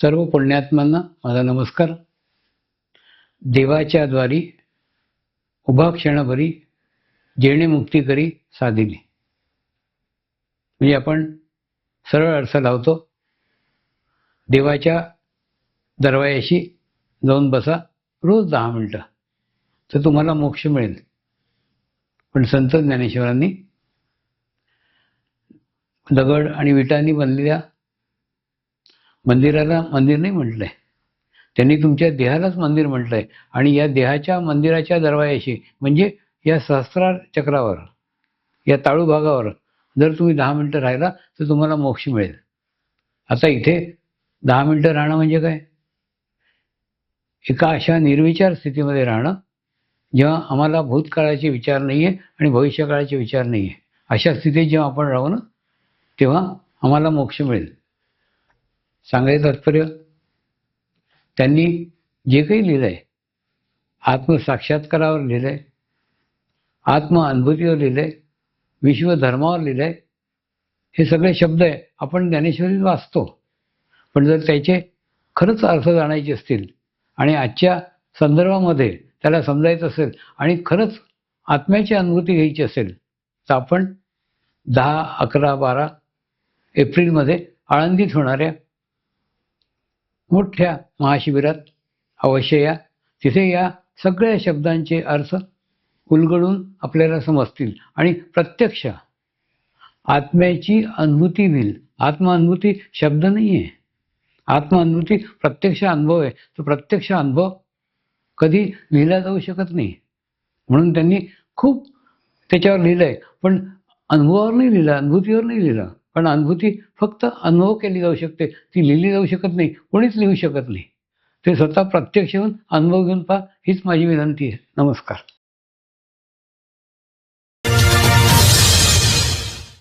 सर्व पुण्यात्म्यांना माझा नमस्कार. देवाच्या द्वारी उभा क्षणभरी जेणे मुक्ती करी साधिली. म्हणजे आपण सरळ अर्थ लावतो. देवाच्या दरवायाशी जाऊन बसा. रोज दहा मिनटं. तर तुम्हाला मोक्ष मिळेल. पण संत ज्ञानेश्वरांनी दगड आणि विटांनी बनलेल्या मंदिराला मंदिर नाही म्हटलंय. त्यांनी तुमच्या देहालाच मंदिर म्हटलंय. आणि या देहाच्या मंदिराच्या दरवायाशी म्हणजे या सहस्रार चक्रावर या ताळू भागावर जर तुम्ही दहा मिनटं राहिला तर तुम्हाला मोक्ष मिळेल. आता इथे दहा मिनटं राहणं म्हणजे काय? एका अशा निर्विचार स्थितीमध्ये राहणं जेव्हा आम्हाला भूतकाळाचे विचार नाही आहे आणि भविष्यकाळाचे विचार नाही आहे अशा स्थितीत जेव्हा आपण राहू ना तेव्हा आम्हाला मोक्ष मिळेल. सांगायचं तात्पर्य? त्यांनी जे काही लिहिलं आहे आत्मसाक्षात्कारावर लिहिलं आहे आत्मअनुभूतीवर लिहिलं आहे विश्वधर्मावर लिहिलं आहे हे सगळे शब्द आहे. आपण ज्ञानेश्वरीत वाचतो. पण जर त्याचे खरंच अर्थ जाणायचे असतील आणि आजच्या संदर्भामध्ये त्याला समजायचं असेल आणि खरंच आत्म्याची अनुभूती घ्यायची असेल तर आपण दहा अकरा बारा एप्रिलमध्ये आळंदीत होणाऱ्या मोठ्या महाशिबिरात अवश्य या. तिथे या सगळ्या शब्दांचे अर्थ उलगडून आपल्याला समजतील. आणि प्रत्यक्ष आत्म्याची अनुभूती होईल आत्मानुभूती शब्द नाही आहे आत्मानुभूती प्रत्यक्ष अनुभव आहे. तो प्रत्यक्ष अनुभव कधी लिहिला जाऊ शकत नाही. म्हणून त्यांनी खूप त्याच्यावर लिहिलं आहे पण अनुभवावर नाही लिहिलं अनुभूतीवर नाही लिहिलं. कारण अनुभूती फक्त अनुभव केली जाऊ शकते. ती लिहिली जाऊ शकत नाही कोणीच लिहू शकत नाही. ते स्वतः प्रत्यक्ष येऊन अनुभव घेऊन पहा हीच माझी विनंती आहे. नमस्कार.